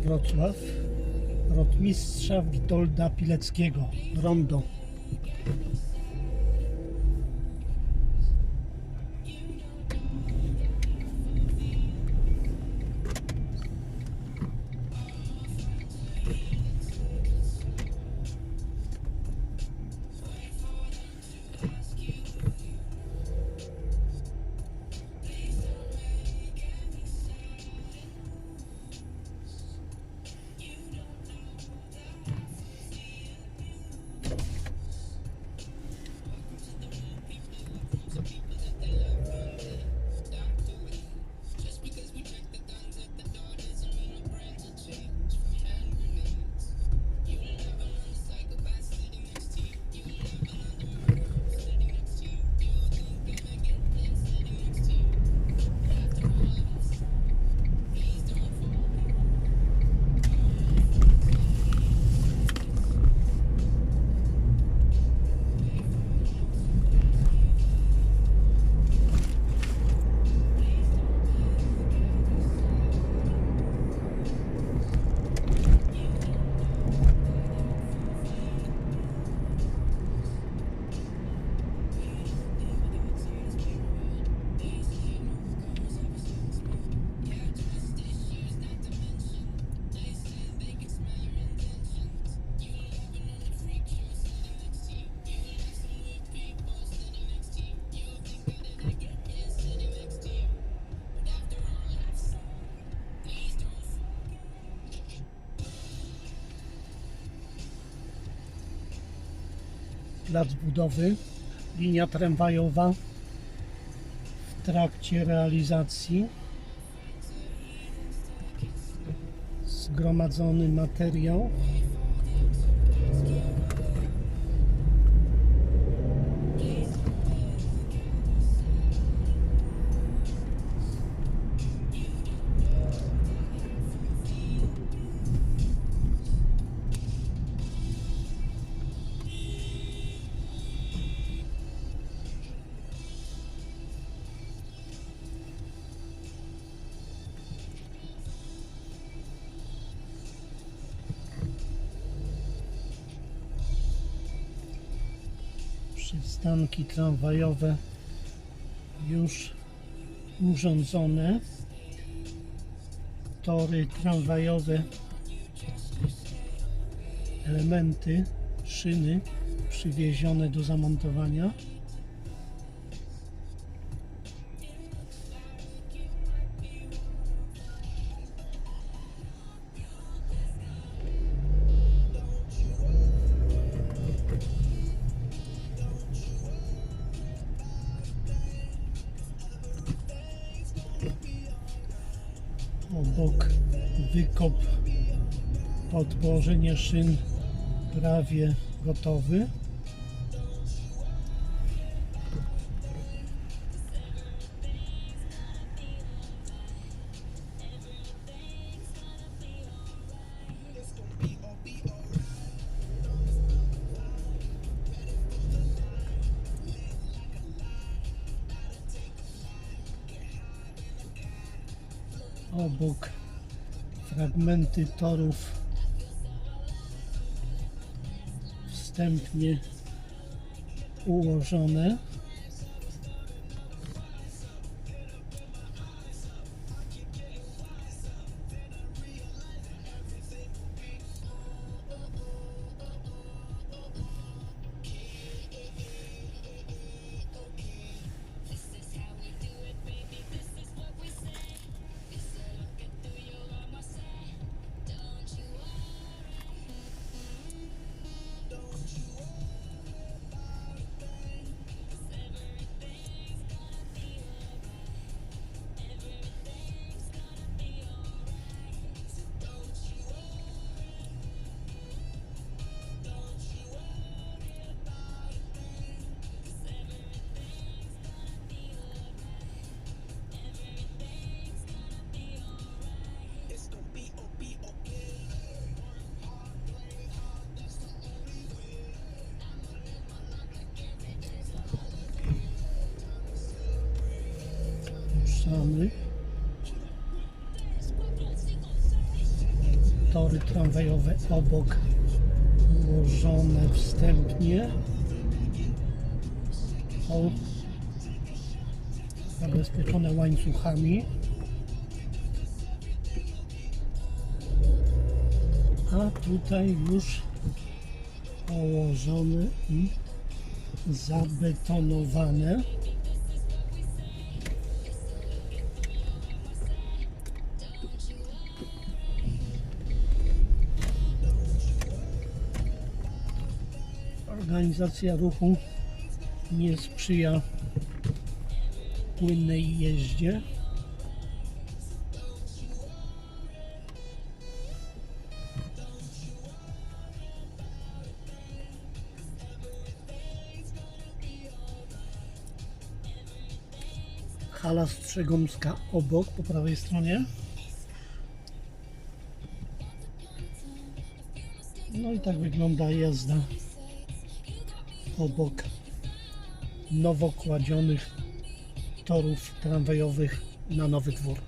Wrocław, rotmistrza Witolda Pileckiego, Rondo. Plac budowy, linia tramwajowa w trakcie realizacji. Zgromadzony materiał. Przystanki tramwajowe już urządzone. Tory tramwajowe, elementy, szyny przywiezione do zamontowania. Obok wykop pod położenie szyn prawie gotowy. Obok fragmenty torów wstępnie ułożone. Ruszamy. tory tramwajowe obok ułożone wstępnie. O, zabezpieczone łańcuchami. A tutaj już położone i zabetonowane. Organizacja ruchu nie sprzyja płynnej jeździe. Hala Strzegomska obok, po prawej stronie. No i tak wygląda jazda obok nowo kładzionych torów tramwajowych na Nowy Dwór.